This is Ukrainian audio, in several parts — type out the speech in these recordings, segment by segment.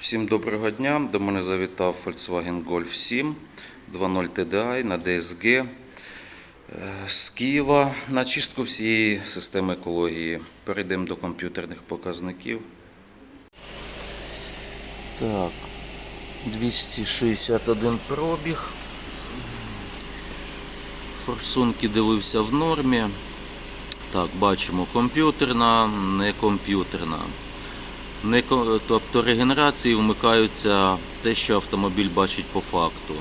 Всім доброго дня. До мене завітав Volkswagen Golf 7 2.0 TDI на DSG е, з Києва на чистку всієї системи екології. Перейдемо до комп'ютерних показників. Так, 261 пробіг. Форсунки дивився в нормі. Так, бачимо комп'ютерна, не комп'ютерна. Тобто регенерації вмикаються те, що автомобіль бачить по факту.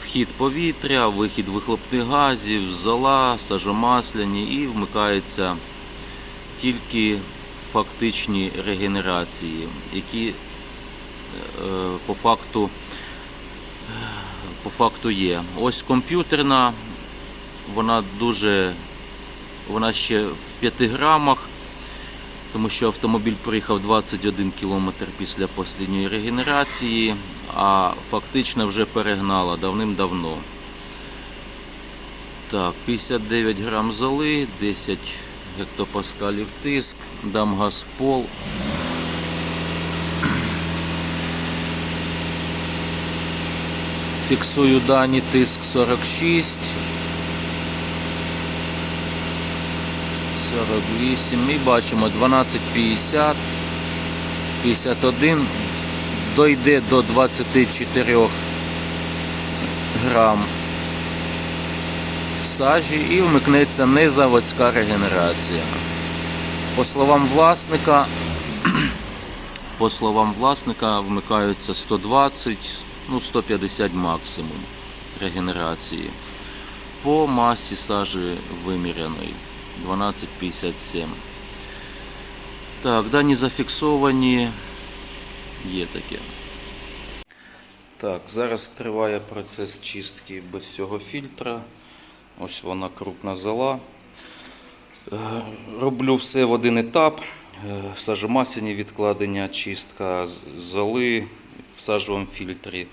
Вхід повітря, вихід вихлопних газів, зола, сажомасляні і вмикаються тільки фактичні регенерації, які е, по факту, по факту є. Ось комп'ютерна, вона дуже, вона ще в 5 грамах тому що автомобіль проїхав 21 км після останньої регенерації, а фактично вже перегнала давним-давно. Так, 59 грам золи, 10 гектопаскалів тиск, дам газ в пол. Фіксую дані тиск 46. 48 і бачимо 12,50, 51, дойде до 24 грам сажі і вмикнеться незаводська регенерація. По словам власника, по словам власника вмикаються 120, ну 150 максимум регенерації. По масі сажі виміряної. 12,57. Так, дані зафіксовані. Є таке. Так, зараз триває процес чистки без цього фільтра. Ось вона крупна зола. Е, Роблю все в один етап. Е, відкладення, чистка з- золи в сажовому фільтрі.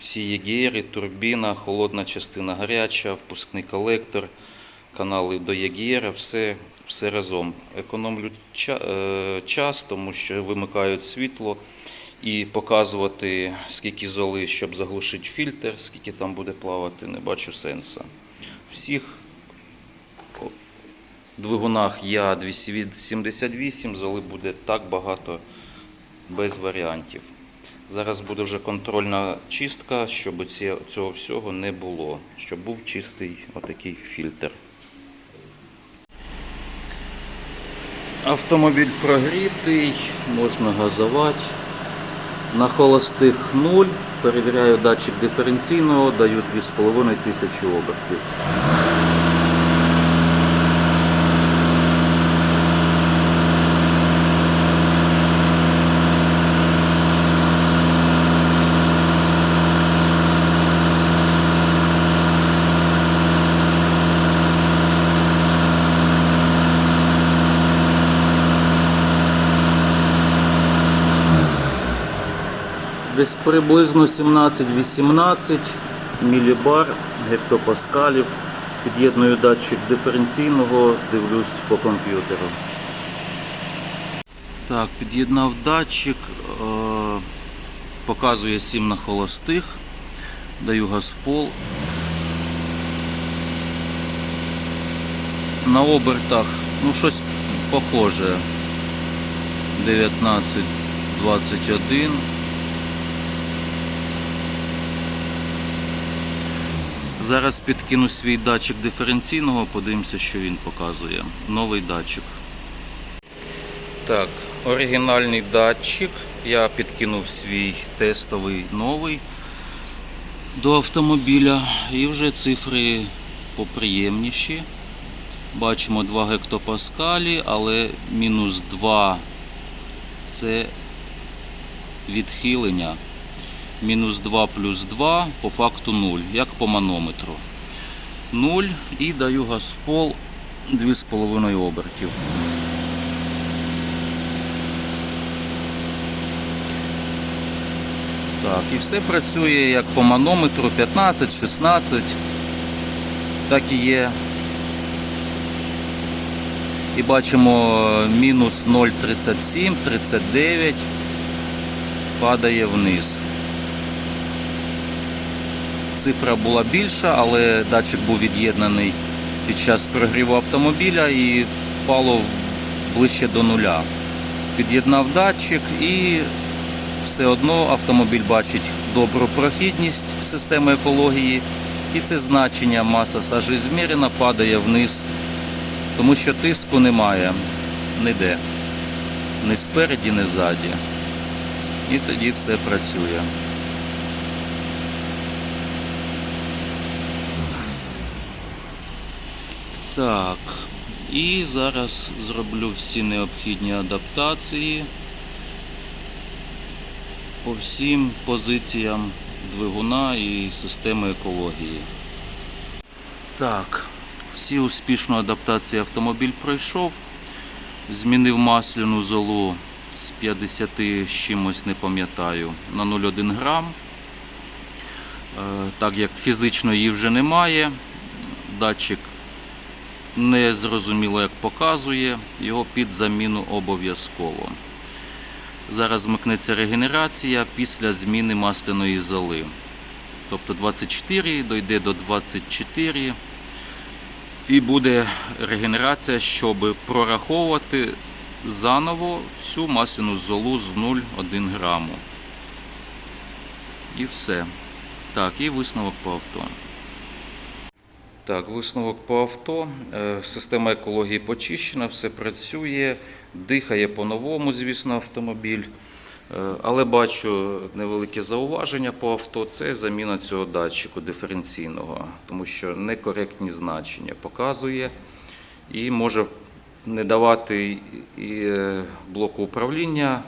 Всі ЄГРи, турбіна, холодна частина гаряча, впускний колектор канали до ЄГР, все, все разом. Економлю е, час, тому що вимикають світло і показувати, скільки золи, щоб заглушити фільтр, скільки там буде плавати, не бачу сенсу. Всіх двигунах Я 278, золи буде так багато без варіантів. Зараз буде вже контрольна чистка, щоб цього всього не було, щоб був чистий отакий фільтр. Автомобіль прогрітий, можна газувати. На холостих 0. Перевіряю датчик диференційного, даю 2500 обертів. Десь приблизно 17-18 мілібар гектопаскалів. Під'єдную датчик диференційного, дивлюсь по комп'ютеру. Так, під'єднав датчик, е, показує 7 на холостих, даю газ в пол. На обертах, ну щось похоже. 19, Зараз підкину свій датчик диференційного, подивимося, що він показує. Новий датчик. Так, оригінальний датчик. Я підкинув свій тестовий новий до автомобіля. І вже цифри поприємніші. Бачимо 2 гектопаскалі, але мінус 2 це відхилення мінус 2 плюс 2 по факту 0, як по манометру. 0 і даю газ в пол 2,5 обертів. Так, і все працює як по манометру 15-16, так і є. І бачимо мінус 0,37, 39. падає вниз. Цифра була більша, але датчик був від'єднаний під час прогріву автомобіля і впало ближче до нуля. Під'єднав датчик і все одно автомобіль бачить добру прохідність системи екології, і це значення маса сажі змірена падає вниз, тому що тиску немає ніде. Ні спереді, ні ззаді. І тоді все працює. Так, і зараз зроблю всі необхідні адаптації по всім позиціям двигуна і системи екології. Так, всі успішно адаптації автомобіль пройшов. Змінив масляну золу з 50 з чимось не пам'ятаю на 0,1 грам. Е, Так як фізично її вже немає, датчик не зрозуміло як показує, його під заміну обов'язково. Зараз вмикнеться регенерація після зміни масляної золи. Тобто 24 дойде до 24 і буде регенерація, щоб прораховувати заново всю масляну золу з 0,1 граму. І все. Так, і висновок по авто. Так, висновок по авто. Е, Система екології почищена, все працює, дихає по-новому, звісно, автомобіль. Е, Але бачу невелике зауваження по авто це заміна цього датчику диференційного, тому що некоректні значення показує і може не давати і е, блоку управління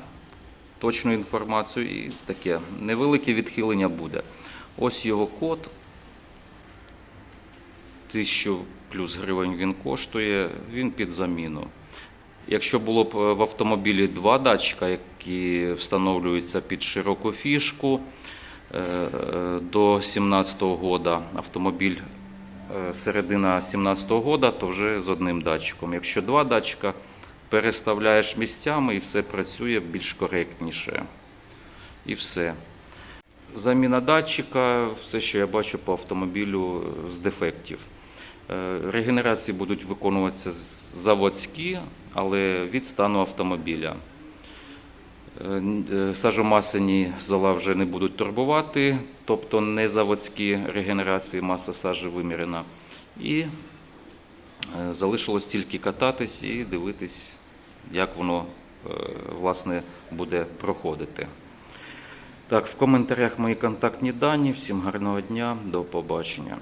точну інформацію і таке невелике відхилення буде. Ось його код. 1000 плюс гривень він коштує, він під заміну. Якщо було б е, в автомобілі два датчика, які встановлюються під широку фішку е, до 2017 року, автомобіль е, середина 2017 року, то вже з одним датчиком. Якщо два датчика, переставляєш місцями і все працює більш коректніше. І все. Заміна датчика, все, що я бачу по автомобілю з дефектів. Е, Регенерації будуть виконуватися заводські, але від стану автомобіля. Е, е, Сажомасені зола вже не будуть турбувати, тобто не заводські регенерації, маса сажі вимірена. І залишилось тільки кататись і дивитись, як воно власне буде проходити. Так, в коментарях мої контактні дані. Всім гарного дня, до побачення.